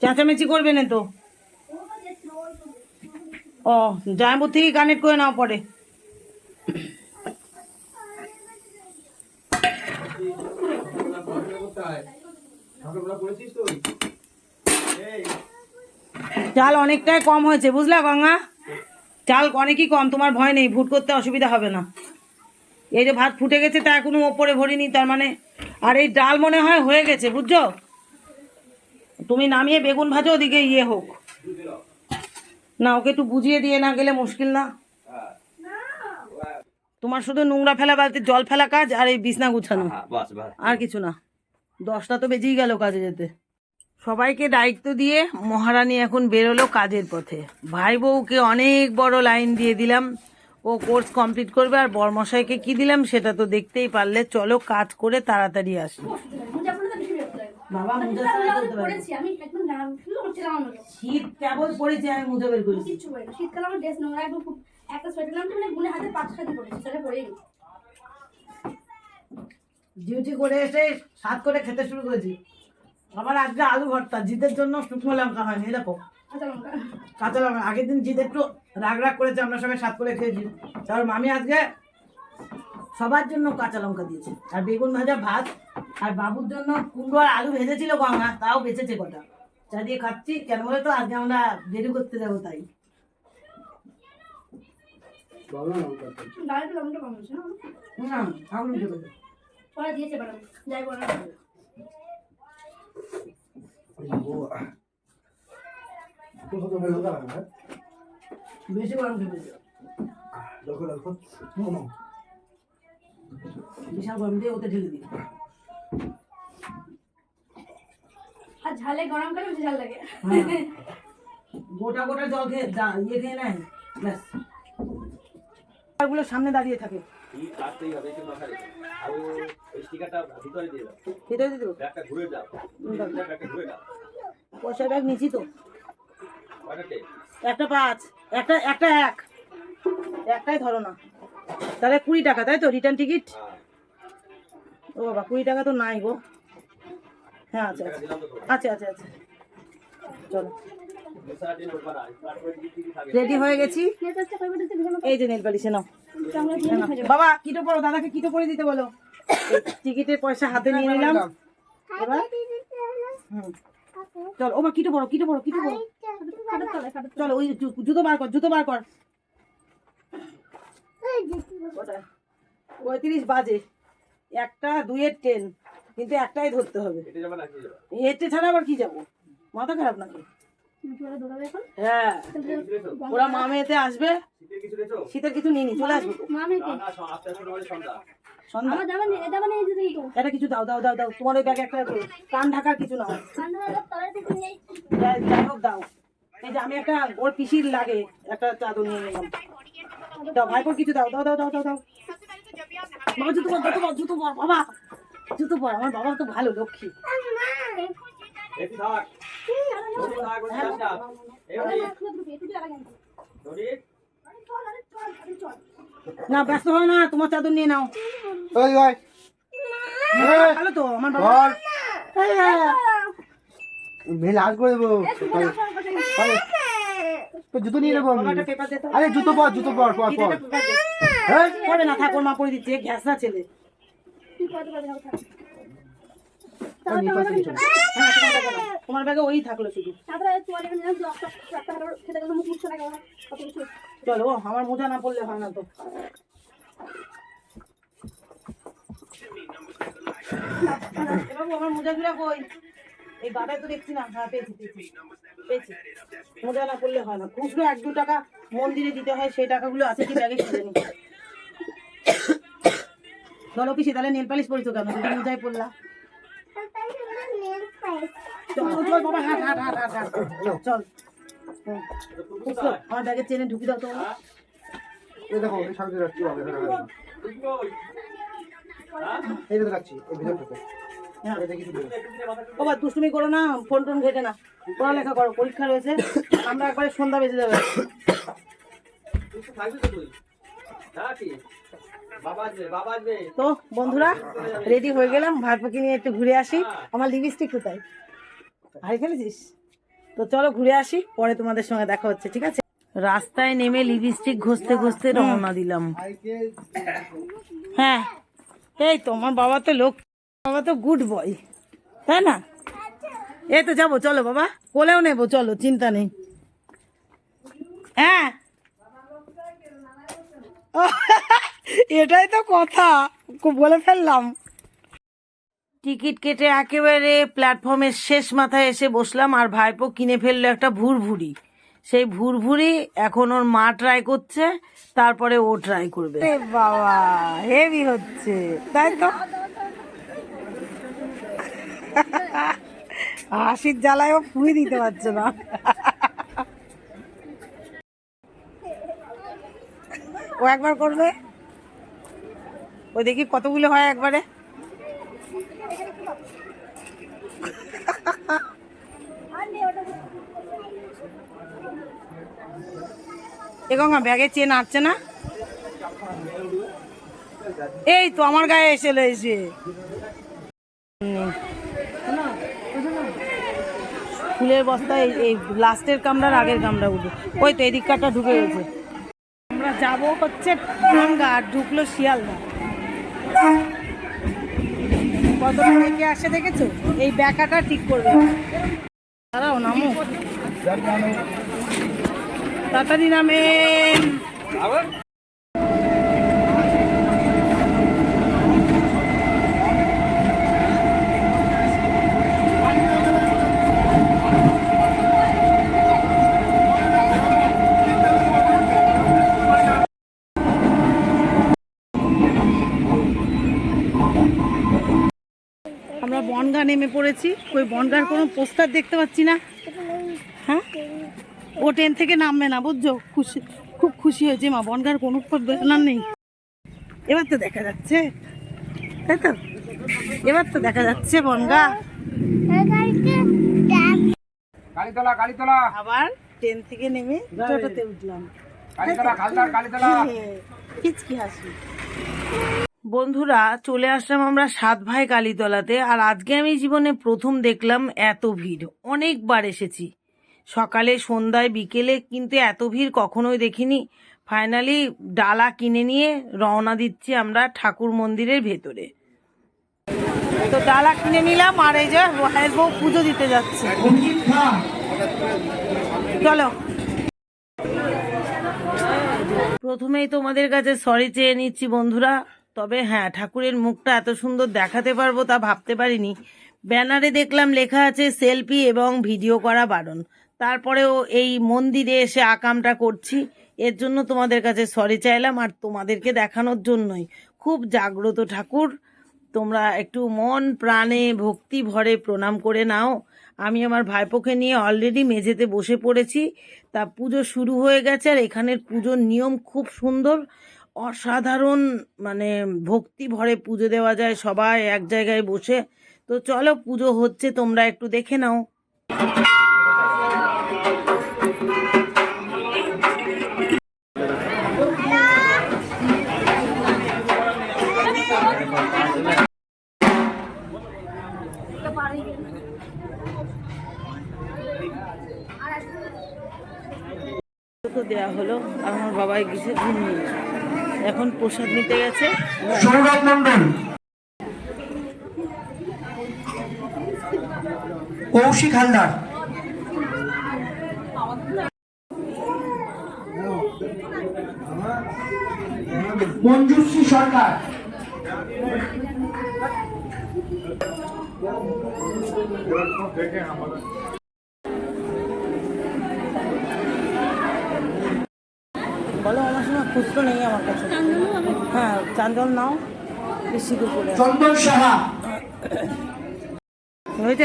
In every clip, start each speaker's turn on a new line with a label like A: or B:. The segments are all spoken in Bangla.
A: চেঁচামেচি করবে না তো? ও জামাইপুর থেকে কানেক্ট করে নাও পরে। চাল অনেকটাই কম হয়েছে, বুঝলা গঙ্গা? চাল অনেকই কম, তোমার ভয় নেই, ভুট করতে অসুবিধা হবে না। এই যে ভাত ফুটে গেছে, তা এখনও ওপরে ভরিনি, তার মানে আর এই ডাল মনে হয় হয়ে গেছে, বুঝছ? তুমি নামিয়ে বেগুন ভাজো ওদিকে ইয়ে হোক। না ওকে একটু বুঝিয়ে দিয়ে না গেলে মুশকিল না? তোমার শুধু নোংরা ফেলা বালতি জল ফেলা কাজ আর এই বিছনা গুছানো।
B: বাস বাস।
A: আর কিছু না। দশটা তো বেজেই গেল কাজে যেতে। সবাইকে দায়িত্ব দিয়ে মহারানী এখন বেরোলো কাজের পথে। ভাই বউকে অনেক বড় লাইন দিয়ে দিলাম। ও কোর্স কমপ্লিট করবে আর বরমশাইকে কি দিলাম সেটা তো দেখতেই পারলে। চলো কাজ করে তাড়াতাড়ি আসি। বাবা মুজা না।
C: আমি একদম
A: শীত কেবল পড়েছে আমি মুজা বের করেছি।
C: শীতকালে আমার ড্রেস নোংরা একদম খুব একটা সোয়েটার নামতে মানে গুনে হাতে পাঁচ সাথে পড়েছি সেটা।
A: ডিউটি করে এসে সাত করে খেতে শুরু করেছি। আবার আজকে আলু ভর্তা জিদের জন্য শুকনো লঙ্কা হয়নি দেখো। কাঁচা লঙ্কা। আগের দিন জিদ একটু রাগ রাগ করেছে আমরা সবাই সাত করে খেয়েছি। তারপর মামি আজকে সবার জন্য কাঁচা লঙ্কা দিয়েছে। আর বেগুন ভাজা ভাত আর বাবুর জন্য কুমড়ো আর আলু ভেজেছিল গঙ্গা তাও বেঁচেছে কটা। চা দিয়ে খাচ্ছি কেন বলে তো? আজকে আমরা দেরি করতে যাব তাই।
C: দিয়েছে যাই
A: বেশি গরম খেতে বিশাল গরম দিয়ে ওতে ঢেলে দিই
C: আর ঝালে গরম করে বেশি ঝাল লাগে।
A: হ্যাঁ। গোটা গোটা জল খেয়ে ইয়ে খেয়ে নেয় ব্যাস। গুলো সামনে দাঁড়িয়ে থাকে।
B: ভিতরে দিয়ে দাও।
A: ভিতরে দিয়ে দেবো?
B: ব্যাগটা ঘুরে দাও। ব্যাগটা ঘুরে দাও
A: পয়সার ব্যাগ নিচ্ছি তো। একটা পাঁচ একটা একটা এক। একটাই ধরো না। তাহলে কুড়ি টাকা তাই তো? রিটার্ন টিকিট
B: হ্যাঁ।
A: ও বাবা, কুড়ি টাকা তো নাই গো। হ্যাঁ আচ্ছা আচ্ছা। আচ্ছা আচ্ছা আচ্ছা। চলো।
B: করে।
A: রেডি হয়ে গেছি? এই যে নেল পালিশে নাও। বাবা কিটো পড়ো দাদাকে কিটো পরে দিতে বলো? টিকিটের পয়সা হাতে নিয়ে নিলাম। চলো ও মা কিটো পড়ো কিটো পড়ো কিটো পড়ো চলো, ওই জুতো বার কর, জুতো বার কর? পঁয়ত্রিশ বাজে। একটা দুইয়ের ট্রেন কিন্তু একটাই ধরতে হবে।
B: হেঁটে
A: ছাড়া আবার কি যাব? মাথা খারাপ নাকি? হ্যাঁ? ওরা মামেতে আসবে।
B: শীতের কিছু?
A: নিয়ে নি চলে আসবে এটা কিছু দাও দাও দাও দাও। তোমার ওই ব্যাগে একটা কান ঢাকার কিছু নাও। যাই যাই হোক দাও। এই যে আমি একটা ওর পিসির লাগে একটা চাদর নিয়ে নিলাম। দাও ভাইপোর কিছু দাও দাও দাও দাও দাও দাও। বাবা জুতো পর জুতো পর জুতো পর বাবা। জুতো পর আমার বাবা তো ভালো লক্ষ্মী। না ব্যস্ত হয় না তোমার চাদর নিয়ে নাও।
D: ওই ভাই
A: ভালো তো আমার বাবা।
D: মেলে করে দেবো। তো জুতো নিয়ে নেব আরে জুতো পর জুতো পর পর পর।
A: পরে না থাক ওর মা পরে দিচ্ছে? গ্যাস না ছেলে। তোমার ব্যাগে ওই থাকল শুধু। চলো আমার মোজা না পড়লে হয় না তো। বাবু আমার মোজাগুলো কই? এই গাদায় তো দেখছি না। হ্যাঁ পেয়েছি পেয়েছি পেয়েছি। মোজা না পড়লে হয় না। খুচরো এক দু টাকা মন্দিরে দিতে হয়, সেই টাকাগুলো আছে কি ব্যাগে খুঁজে নি চলো পিসি তাহলে নেল পালিশ পরিছো কেন? তুমি মোজায় পড়লা চল চল বাবা হাট হাট হাট হাট হাট। চল। হুম। আমার ব্যাগের চেনে ঢুকি দাও তো।
D: এই দেখো এই সামনে রাখছি হবে এখানে রাখব।
B: তুমি কই? হ্যাঁ?
D: এই দেখো রাখছি এই
A: হ্যাঁ
B: মাথা
A: বাবা দুষ্টুমি করো না ফোন টোন ঘেটে না। পড়ালেখা করো পরীক্ষা রয়েছে। আমরা একবারে সন্ধ্যা বেজে যাবে।
B: তুই তো
A: বন্ধুরা রেডি হয়ে গেলাম ভাইপোকে নিয়ে একটু ঘুরে আসি। আমার লিপস্টিক কোথায়? হারিয়ে ফেলেছিস তো চলো ঘুরে আসি পরে তোমাদের সঙ্গে দেখা হচ্ছে ঠিক আছে? রাস্তায় নেমে লিপস্টিক ঘষতে ঘষতে রওনা দিলাম। হ্যাঁ এই তোমার বাবা তো লোক বাবা তো গুড বয় তাই না? এই তো যাব চলো বাবা কোলেও নেব চলো চিন্তা নেই। হ্যাঁ। এটাই তো কথা। বলে ফেললাম। টিকিট কেটে একেবারে প্ল্যাটফর্মের শেষ মাথায় এসে বসলাম আর ভাইপো কিনে ফেলল একটা ভুরভুরি। সেই ভুরভুরি এখন ওর মা ট্রাই করছে তারপরে ও ট্রাই করবে। বাবা হেভি হচ্ছে তাই তো? হাসির জ্বালায় ও ফুই দিতে পারছে না। ও একবার করবে? ও দেখি কতগুলো হয় একবারে? এ গঙ্গা, ব্যাগে চেন আটছে না? এই তো আমার গায়ে এসে এসে ফুলের বস্তায় এই- লাস্টের কামড়ার আগের কামড়া উঠে ওই তো এদিক কাটা ঢুকে গেছে। আমরা যাব হচ্ছে ঢুকলো শিয়ালদা। কত থেকে আসে দেখেছ? এই ব্যাকাটা ঠিক করবে। দাঁড়াও নামো। তাড়াতাড়ি নামেন আমরা বনগা নেমে পড়েছি ওই বনগার কোনো পোস্টার দেখতে পাচ্ছি না হ্যাঁ ও ট্রেন থেকে নামবে না বুঝছ খুশি খুব খুশি হয়েছে মা বনগার কোনো বেতনার নেই এবার তো দেখা যাচ্ছে তাই তো এবার তো দেখা যাচ্ছে বনগা আবার ট্রেন থেকে নেমে টোটোতে উঠলাম
B: কালীতলা কালীতলা
A: হাসি বন্ধুরা, চলে আসলাম আমরা সাত ভাই কালীতলাতে, আর আজকে আমি জীবনে প্রথম দেখলাম এত ভিড়। অনেকবার এসেছি। সকালে, সন্ধ্যায়, বিকেলে কিন্তু এত ভিড় কখনোই দেখিনি। ফাইনালি ডালা কিনে নিয়ে রওনা দিচ্ছি আমরা ঠাকুর মন্দিরের ভেতরে। তো ডালা কিনে নিলাম, আর এই যে বউ পুজো দিতে যাচ্ছে। চলো। প্রথমেই তোমাদের কাছে সরি চেয়ে নিচ্ছি বন্ধুরা। তবে হ্যাঁ ঠাকুরের মুখটা এত সুন্দর দেখাতে পারব তা ভাবতে পারিনি। ব্যানারে দেখলাম লেখা আছে, সেলফি এবং ভিডিও করা বারণ। তারপরেও এই মন্দিরে এসে আকামটা করছি। এর জন্য তোমাদের কাছে সরি চাইলাম আর তোমাদেরকে দেখানোর জন্যই। খুব জাগ্রত ঠাকুর, তোমরা একটু মন, প্রাণে, ভক্তি ভরে প্রণাম করে নাও। আমি আমার ভাইপোকে নিয়ে অলরেডি মেঝেতে বসে পড়েছি। তা পুজো শুরু হয়ে গেছে আর এখানের পুজোর নিয়ম খুব সুন্দর। অসাধারণ মানে ভক্তি ভরে পুজো দেওয়া যায়, সবাই এক জায়গায় বসে। তো চলো পুজো হচ্ছে, তোমরা একটু দেখে নাও। দেওয়া হলো, আর আমার বাবাই গেছে ঘুমিয়ে। এখন প্রসাদ নিতে গেছে।
E: কৌশিক হালদার মঞ্জুশ্রী সরকার
A: সময় খুচরো নেই আমার কাছে। হ্যাঁ চান্দল নাও বেশি করে হয়ে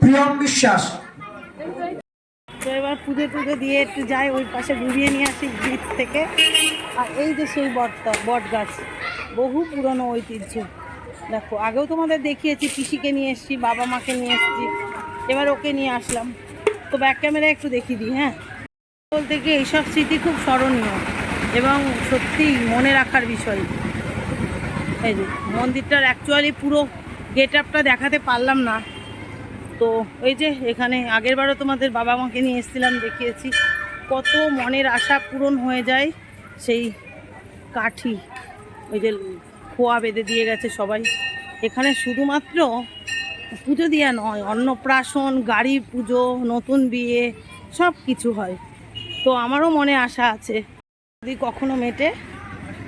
E: প্রিয়ম বিশ্বাস।
A: তো এবার পুজো টুজো দিয়ে একটু যাই ওই পাশে ঘুরিয়ে নিয়ে আসি ব্রিজ থেকে। আর এই যে সেই বটটা বট গাছ। বহু পুরনো ঐতিহ্য। দেখো, আগেও তোমাদের দেখিয়েছি, পিসিকে নিয়ে এসেছি, বাবা মাকে নিয়ে এসেছি, এবার ওকে নিয়ে আসলাম। তো ব্যাক ক্যামেরা একটু দেখিয়ে দিই হ্যাঁ? বলতে কি এইসব স্মৃতি খুব স্মরণীয় এবং সত্যি মনে রাখার বিষয়। এই যে, মন্দিরটার অ্যাকচুয়ালি পুরো গেট আপটা দেখাতে পারলাম না। তো এই যে, এখানে আগেরবারও তোমাদের বাবা মাকে নিয়ে এসেছিলাম, দেখিয়েছি। কত মনের আশা পূরণ হয়ে যায় সেই কাঠি। ওই যে খোয়া বেঁধে দিয়ে গেছে সবাই। এখানে শুধুমাত্র পুজো দেওয়া নয়, অন্নপ্রাশন, গাড়ি পুজো, নতুন বিয়ে সব কিছু হয়। তো আমারও মনে আশা আছে। যদি কখনো মেটে,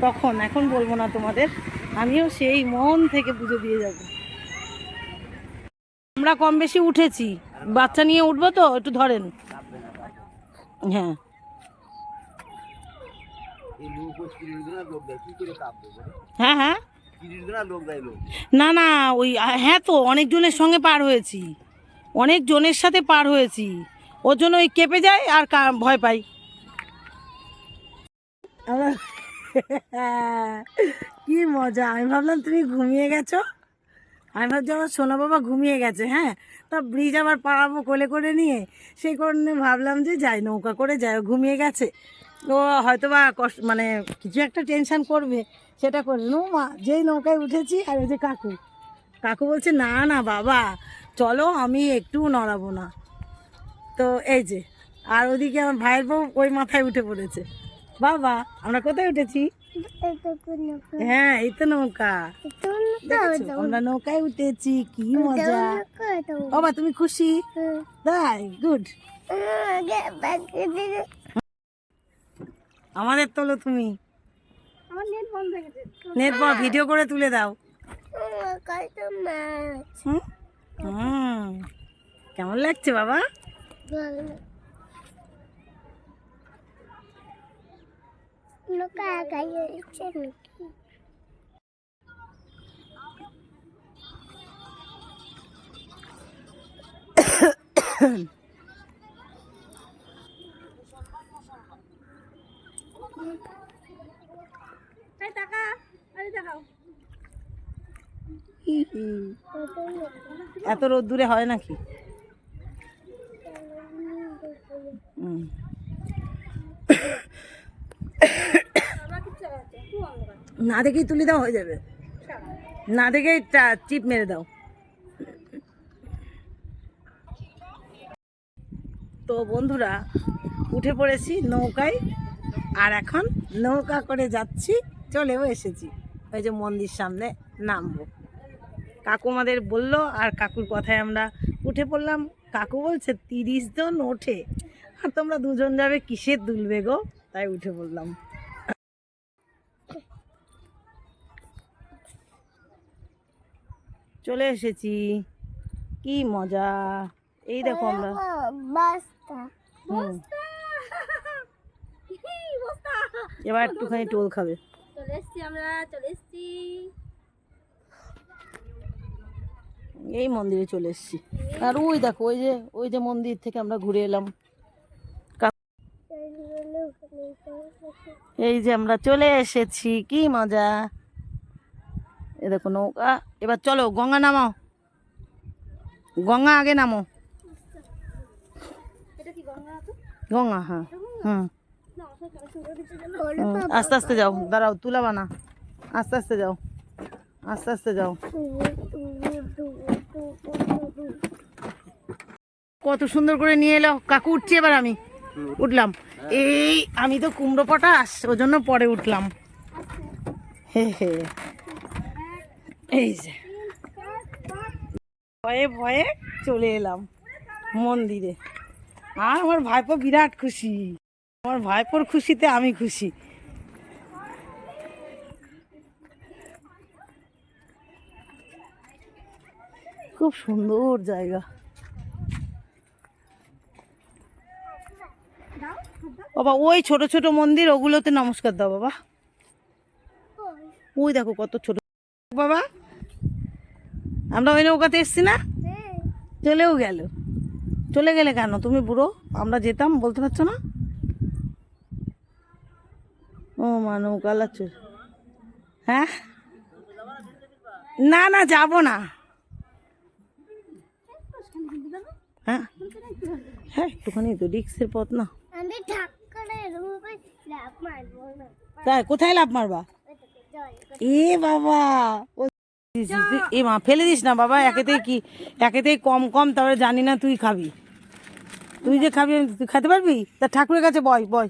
A: তখন, এখন বলব না তোমাদের, আমিও সেই মন থেকে পুজো দিয়ে যাব। আমরা কম বেশি উঠেছি। বাচ্চা নিয়ে উঠবো তো, একটু ধরেন। হ্যাঁ
B: এই লোক ওই তিরিশ জনের লোক দেয় কি করে কাঁপবে
A: হ্যাঁ হ্যাঁ। না না ওই হ্যাঁ তো অনেকজনের সঙ্গে পার হয়েছি। অনেক জনের সাথে পার হয়েছি। ওর জন্য ওই কেঁপে যায় আর কা- ভয় পাই। আমার কি মজা। আমি ভাবলাম তুমি ঘুমিয়ে গেছো। আমি ভাবছি আমার সোনা বাবা ঘুমিয়ে গেছে হ্যাঁ? তা ব্রিজ আবার পাড়াবো কোলে করে নিয়ে। সেই কারণে ভাবলাম যে যাই নৌকা করে যাই ঘুমিয়ে গেছে। ও হয়তো বা কষ্ট মানে কিছু একটা টেনশন করবে সেটা করে নো মা যেই নৌকায় উঠেছি আর ওই যে কাকু। কাকু বলছে না না বাবা চলো আমি একটু নড়াবো না। তো এই যে আর ওদিকে আমার ভাইয়ের বউ ওই মাথায় উঠে পড়েছে। বাবা আমরা কোথায় উঠেছি? হ্যাঁ এই তো নৌকা। আমরা নৌকায় উঠেছি কি মজা। বাবা তুমি খুশি? তাই গুড আমাদের তোলো তুমি।
C: আমার নেট বন্ধ হয়ে গেছে।
A: নেট ভিডিও করে তুলে দাও। হুম? হুম। কেমন লাগছে বাবা? এত রোদ্দুরে হয় নাকি? না দেখেই তুলে দাও হয়ে যাবে। না দেখেই চিপ মেরে দাও। তো বন্ধুরা, উঠে পড়েছি নৌকায়, আর এখন নৌকা করে যাচ্ছি চলেও এসেছি। ওই যে মন্দির সামনে নামবো। কাকু আমাদের বলল আর কাকুর কথায় আমরা উঠে পড়লাম। কাকু বলছে তিরিশ জন ওঠে। আর তোমরা দুজন যাবে কিসের দুলবে গো? তাই উঠে পড়লাম। চলে এসেছি। কি মজা। এই দেখো আমরা। এবার একটুখানি টোল খাবে।
C: চলে এসছি আমরা চলে এসছি।
A: এই মন্দিরে চলে এসেছি। আর ওই দেখো ওই যে ওই যে মন্দির থেকে আমরা ঘুরে এলাম। এই যে আমরা চলে এসেছি কি মজা। এ দেখো নৌকা এবার চলো গঙ্গা নামাও। গঙ্গা আগে নামো।
C: গঙ্গা
A: হ্যাঁ হুম আস্তে আস্তে যাও, দাঁড়াও তুলাবা না আস্তে আস্তে যাও, আস্তে আস্তে যাও। কত সুন্দর করে নিয়ে এলো। কাকু, উঠছি এবার আমি। উঠলাম। এই, আমি তো কুমড়ো পটাশ ওই জন্য পরে উঠলাম। হে হে। এই যে। ভয়ে ভয়ে চলে এলাম মন্দিরে। আর আমার ভাইপো বিরাট খুশি। আমার ভাইপোর খুশিতে আমি খুশি। খুব সুন্দর জায়গা। বাবা ওই ছোট ছোট মন্দির ওগুলোতে নমস্কার দাও বাবা। ওই দেখো কত ছোট। বাবা আমরা ওই নৌকাতে এসছি না? চলেও গেল। চলে গেলে কেন? তুমি বুড়ো আমরা যেতাম বলতে পারছ না? ও মা চল হ্যাঁ? না না যাব না। হ্যাঁ? হ্যাঁ একটুখানি তো রিক্সের পথ না। তাই কোথায় লাভ মারবা? এ বাবা এ মা ফেলে দিস না বাবা একেতেই কি একেতেই কম কম তারপরে জানি না তুই খাবি। তুই যে খাবি আমি- তুই খেতে পারবি? তা ঠাকুরের কাছে বয় বয়।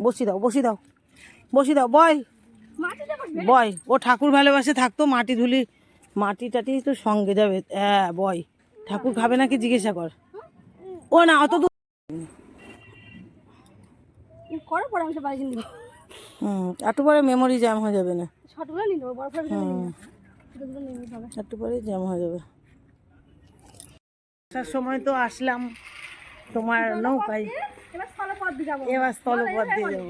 A: বসি দাও বসি দাও। বসি দাও বয়। বয় ও ঠাকুর ভালোবাসে থাকতো মাটি ধুলি মাটি টাটি তো সঙ্গে যাবে। হ্যাঁ বয় ঠাকুর খাবে নাকি জিজ্ঞাসা কর। ও না অত দূর।
C: করো পরে আমি বাড়ি নিব
A: হুম একটু পরে মেমোরি জ্যাম হয়ে যাবে না।
C: নিয়ে নেব
A: একটু পরে জ্যাম হয়ে যাবে। আসার সময় তো আসলাম তোমার নৌকায়।
C: এবার স্থলে পথ দিয়ে যাব।
A: এবার স্থলপথ দিয়ে যাব।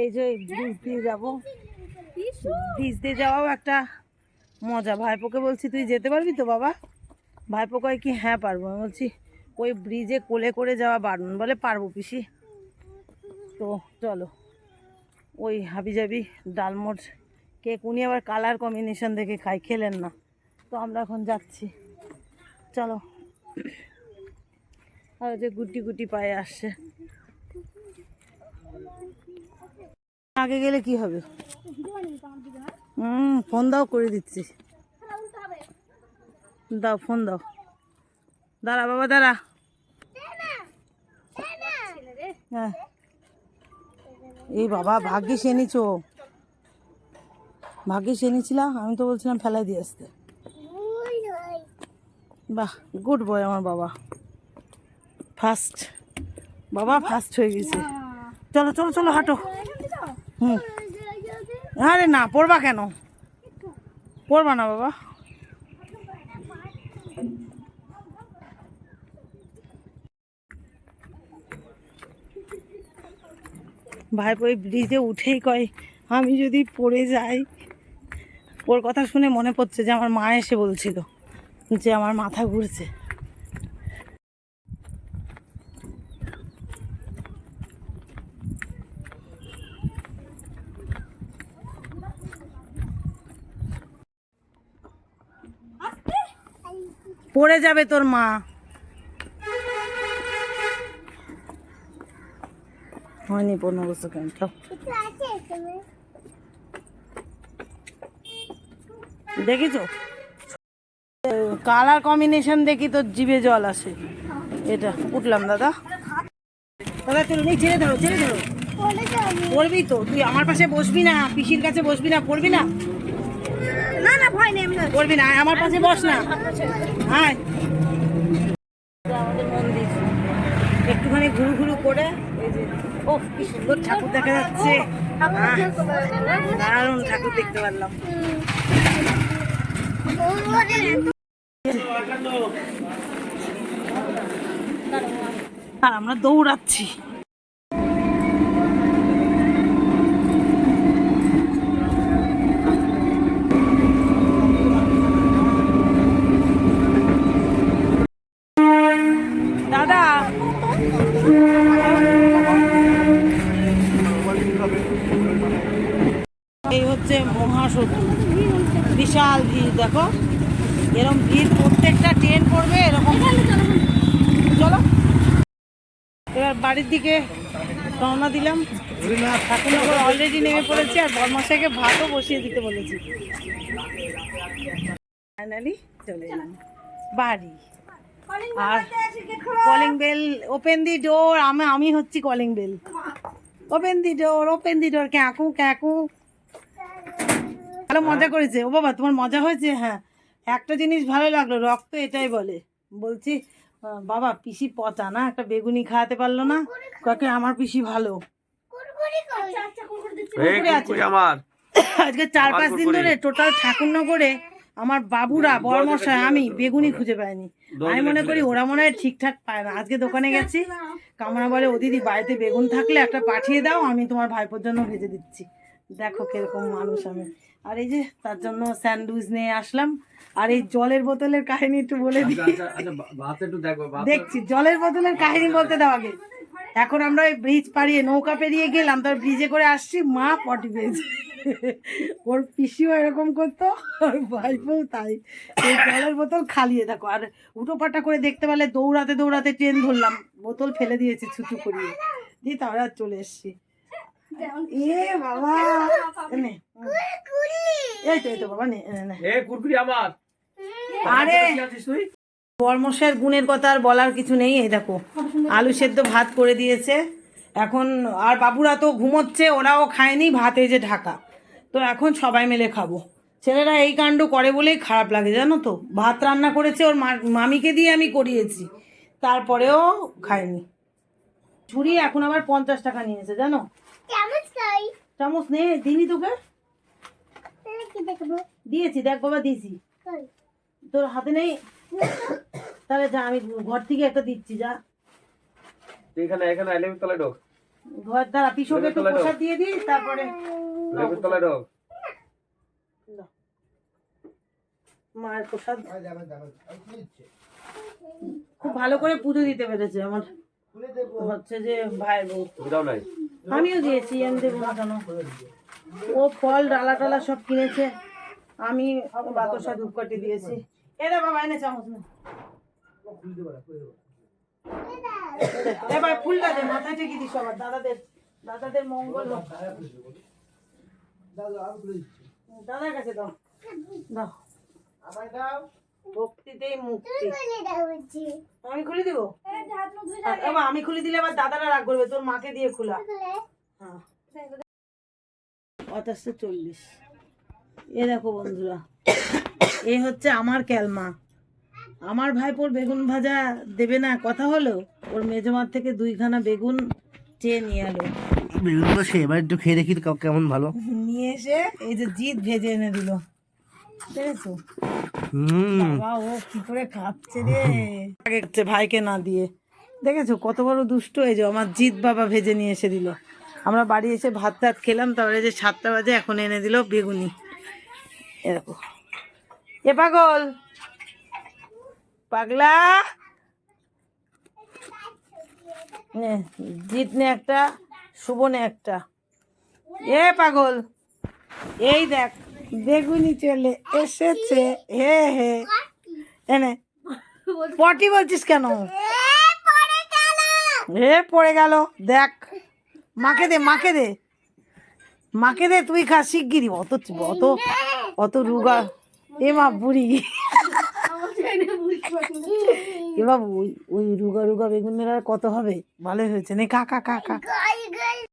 A: এই যে ব্রিজ দিয়ে যাব। ব্রিজ দিয়ে যাওয়াও একটা মজা। ভাইপোকে বলছি, তুই যেতে পারবি তো বাবা? ভাইপো কয় কি হ্যাঁ পারব। আমি বলছি, ওই ব্রিজে কোলে করে যাওয়া বারণ বলে পারব পিসি। তো চলো, ওই হাবি হাবিজাবি ডালমোট কেক উনি আবার কালার কম্বিনেশন দেখে খাই খেলেন না। তো আমরা এখন যাচ্ছি। চলো। আর যে গুটি গুটি পায়ে আসছে। আগে গেলে কি হবে? হুম ফোন দাও, করে দিচ্ছি। দাও ফোন দাও। দাঁড়া বাবা, দাঁড়া। হ্যাঁ। এই বাবা ভাগ্যিস এনেছো। ভাগ্যিস এনেছিলাম আমি তো বলছিলাম ফেলাই দিয়ে আসতে। বাহ গুড বয় আমার বাবা। ফার্স্ট বাবা ফার্স্ট হয়ে গেছে। চলো চলো চলো, হাঁটো। হুম। আরে না, পড়বা কেন? পড়বা না বাবা। ভাই ওই ব্রিজে উঠেই কয়, আমি যদি পড়ে যাই। ওর কথা শুনে মনে পড়ছে যে, আমার মা এসে বলছিল যে, আমার মাথা ঘুরছে। পড়ে যাবে তোর মা। হয়নি পনেরো
D: এখানে
A: দেখিছো? কালার কম্বিনেশন দেখি তোর জিভে জল আসে। এটা উঠলাম দাদা। দাদা তুই নেই ছেড়ে ধরো ছেড়ে ধরো পড়বি তো তুই আমার পাশে বসবি না পিসির কাছে বসবি না পড়বি না।
C: না না ভয় নেই আমি
A: পড়বি না আমার পাশে বস না। আয় আমাদের মন্দির। একটুখানি ঘুরু ঘুরু করে ও কি সুন্দর ঠাকুর দেখা যাচ্ছে। দারুণ ঠাকুর দেখতে পারলাম। আর আমরা দৌড়াচ্ছি দাদা এই হচ্ছে মহাসতু বিশাল ভিড়, দেখো। এরকম ভিড়, প্রত্যেকটা ট্রেন পড়বে এরকম। চলো। এবার বাড়ির দিকে রওনা দিলাম। ঠাকুরনগর অলরেডি নেমে পড়েছি আর বর্মশাইকে ভাতও বসিয়ে দিতে বলেছি। ফাইনালি চলে এলাম। বাড়ি। আর calling bell open the door আমি আমি হচ্ছি calling bell open the door open the door ক্যাকু ক্যাকু। ভালো মজা করেছে। ও বাবা তোমার মজা হয়েছে? হ্যাঁ। একটা জিনিস ভালো লাগল রক্ত এটাই বলে। বলছি বাবা পিসি পচা না? একটা বেগুনি খাওয়াতে পারল না? কাকে? আমার পিসি ভালো।
C: আচ্ছা
B: আমার।
A: আজকে চার পাঁচ দিন ধরে টোটাল ঠাকুরনগরে আমার বাবুরা বড়মশাই আমি বেগুনি খুঁজে পাইনি। আমি মনে করি ওরা মনে হয় ঠিকঠাক পায় না। আজকে দোকানে গেছি। কামনা বলে ও দিদি বাড়িতে বেগুন থাকলে একটা পাঠিয়ে দাও আমি তোমার ভাইপোর জন্য ভেজে দিচ্ছি। দেখো কীরকম মানুষ আমি। আর এই যে তার জন্য স্যান্ডউইচ নিয়ে আসলাম। আর এই জলের বোতলের কাহিনী একটু বলে দিই।
B: আচ্ছা আচ্ছা বাস একটু দেখো বাস
A: দেখছি জলের বোতলের কাহিনী বলতে দাও আগে। এখন আমরা ওই ব্রিজ পাড়িয়ে নৌকা পেরিয়ে গেলাম তার ব্রিজে করে আসছি মা পটি পেয়েছে। ওর পিসিও এরকম করতো আর ভাইপোও তাই। এই জলের বোতল খালিয়ে দেখো আর উটো পাটা করে দেখতে পেলে দৌড়াতে দৌড়াতে ট্রেন ধরলাম। বোতল ফেলে দিয়েছি ছুচু করিয়ে। দিয়ে তারপরে আর চলে এসছি। এ বাবা নে এই তো এই তো বাবা নে নে, নে।
B: এ কুরকুরি আমার।
A: আরে।
B: তুই?
A: বর্মশের গুণের কথা আর বলার কিছু নেই এই দেখো। আলু সেদ্ধ ভাত করে দিয়েছে। এখন আর বাবুরা তো ঘুমোচ্ছে ওরাও খায়নি ভাতে যে ঢাকা। তো এখন সবাই মিলে খাব। ছেলেরা এই কাণ্ড করে বলেই খারাপ লাগে জানো তো? ভাত রান্না করেছে ওর মামিকে দিয়ে আমি করিয়েছি। তারপরেও খায়নি। ঝুড়ি এখন আবার পঞ্চাশ টাকা নিয়েছে জানো? চামচ নে দিনি তোকে? দিয়েছি দেখ বাবা দিয়েছি। তোর হাতে নেই? তাহলে যা আমি ঘর থেকে একটা দিচ্ছি যা।
B: তুই এখানে এখানে তলায় ঢোক।
A: ঘর দ্বারা পিসোকে একটু প্রসাদ দিয়ে দিই তারপরে
B: তলায় ঢোক।
A: মায়ের প্রসাদ। খুব ভালো করে পুজো দিতে পেরেছে আমার। হচ্ছে যে ভাইয়ের বউ
B: নাই।
A: আমিও দিয়েছি আমি দেবো না কেন? ও ফল ডালা টালা সব কিনেছে। আমি বাতাসা ধূপকাঠি দিয়েছি। এরে বাবা এনে চামচ না। এবার ফুলটা দে মাথায় টেকে দিস সবার দাদাদের দাদাদের মঙ্গল হোক। দাদার কাছে দাও। দাও। ভক্তিতেই মুক্তি। আমি খুলে দেবো? আমি খুলে দিলে আবার দাদারা রাগ করবে তোর মাকে দিয়ে খোলা। হ্যাঁ। পঁচাশশো চল্লিশ। এ দেখো বন্ধুরা এই হচ্ছে আমার ক্যালমা। আমার ভাইপোর বেগুন ভাজা দেবে না কথা হলো? ওর মেজমার থেকে দুইখানা বেগুন চেয়ে নিয়ে এলো।
D: বেগুনগুলো সে এবার একটু খেয়ে দেখি কেমন ভালো।
A: নিয়ে এসে এই যে জিত ভেজে এনে দিল।
D: হুম।
A: বাবা ও কি করে খাচ্ছে রে? আগে ভাইকে না দিয়ে। দেখেছ কত বড় দুষ্ট এই যে আমার জিৎ বাবা ভেজে নিয়ে এসে দিল। আমরা বাড়ি এসে ভাত টাত খেলাম তারপরে যে সাতটা বাজে এখন এনে দিল বেগুনি। এরকম এ পাগল! পাগলা! জিৎ নে একটা শুভ নে একটা। এ পাগল! এই দেখ। বেগুনি চলে এসেছে, হে হে। এনে, পটি বলছিস কেন? হে পড়ে গেল। দেখ, মাকে দে মাকে দে। মাকে দে, তুই খা শিগগিরি অত অত অত রুগা। এ মা, বুড়ি। এ বাবু, ওই রুগা রুগা বেগুনের আর কত হবে? ভালোই হয়েছে। নে কা কা কা কা